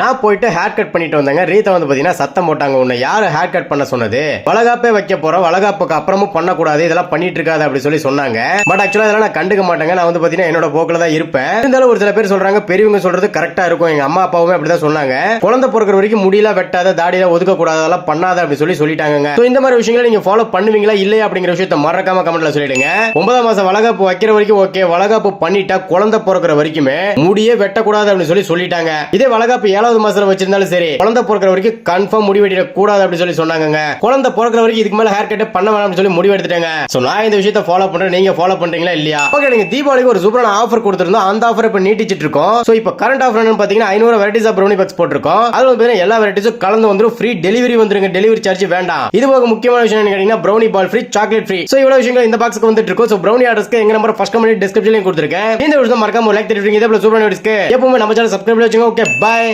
நான் போயிட்டு hair cut பண்ணிட்டு வந்தேங்க. ரீதா வந்து பாத்தீங்கன்னா சத்தம் போட்டாங்க. உன்னை யாரு ஹேர் கட் பண்ண சொன்னது? வளகாப்பே வைக்க போறோம். வளகாப்புக்கு அப்புறமும் பண்ணக்கூடாது. இதெல்லாம் பண்ணிட்டு இருக்காது அப்படி சொல்லி சொன்னாங்க. பட் ஆக்சுவலா இதெல்லாம் நான் கண்டுக்க மாட்டேங்க. நான் வந்து பாத்தீங்கன்னா என்னோட போக்கில தான் இருப்பேன். இருந்தாலும் ஒரு சில பேர் சொல்றாங்க பெரியவங்க சொல்றது கரெக்டா இருக்கும். எங்க அம்மா அப்பாவுமே அப்படிதான் சொன்னாங்க. குழந்தை பிறக்கிற வரைக்கும் முடியல வெட்டாத தாடியில ஒதுக்க கூடாது அதெல்லாம் பண்ணாத அப்படி சொல்லி சொல்லிட்டாங்க So, இந்த மாதிரி விஷயங்களை நீங்க ஃபாலோ பண்ணுவீங்களா? இல்லையா அப்படிங்கிற விஷயத்த மறக்காம கமெண்ட்ல சொல்லிடுங்க. ஒன்பதாம் மாசம் வளகாப்பு வைக்கிற வரைக்கும் ஓகே வளகாப்பு பண்ணிட்டா குழந்தை பிறக்கிற வரைக்குமே முடியே வெட்டக்கூடாது அப்படின்னு சொல்லி சொல்லிட்டாங்க. இதே வளகாப்பு நாலாவது மாசத்துல வச்சிருந்தாலும் சரி குழந்தை பிறக்கிற வரைக்கும் கன்ஃபார்ம் முடிவு கூடாது அப்படின்னு சொல்லி சொன்னாங்க குழந்தை பிறக்கிற வரைக்கும் இதுக்கு மேல ஹேர் கட் பண்ண வேணாம்னு சொல்லி முடிவு எடுத்துட்டாங்க. சோ நான் இந்த விஷயத்த ஃபாலோ பண்றேன். நீங்க ஃபாலோ பண்றீங்களா இல்லையா? ஓகே நீங்க தீபாவளிக்கு ஒரு சூப்பரான ஆஃபர் கொடுத்திருந்தோம். அந்த ஆஃபர் இப்ப நீட்டிச்சிட்டு இருக்கோம். சோ இப்போ கரண்ட் ஆஃபர் என்னன்னு பாத்தீங்கன்னா ஐநூறு வெரைட்டிஸ் ஆஃப் ப்ரௌனி பாக்ஸ் போட்டிருக்கோம். அது வந்து எல்லா வெரைட்டிஸும் கலந்து வந்துரும். ஃப்ரீ டெலிவரி வந்துருங்க. டெலிவரி சார்ஜ் வேண்டாம். இது போக முக்கியமான விஷயம் என்ன கேட்டீங்கன்னா ப்ரௌனி பால் ஃப்ரீ சாக்லேட் ஃப்ரீ சோ இவ்வளவு விஷயங்கள் இந்த பாக்ஸ்க்கு வந்துட்டு இருக்கும். சோ ப்ரௌனி ஆர்டர்ஸ்க்கு எங்க நம்பர் ஃபர்ஸ்ட் கமெண்ட் டிஸ்கிரிப்ஷன்லயும் கொடுத்துருக்கேன். இந்த விஷயம் மறக்காம லைக் தெரிவிங்க இதே போல சூப்பரான வீடியோஸ்க்கு எப்பவுமே நம்ம சேனல் சப்ஸ்கிரைப் வச்சுங்க ஓகே பை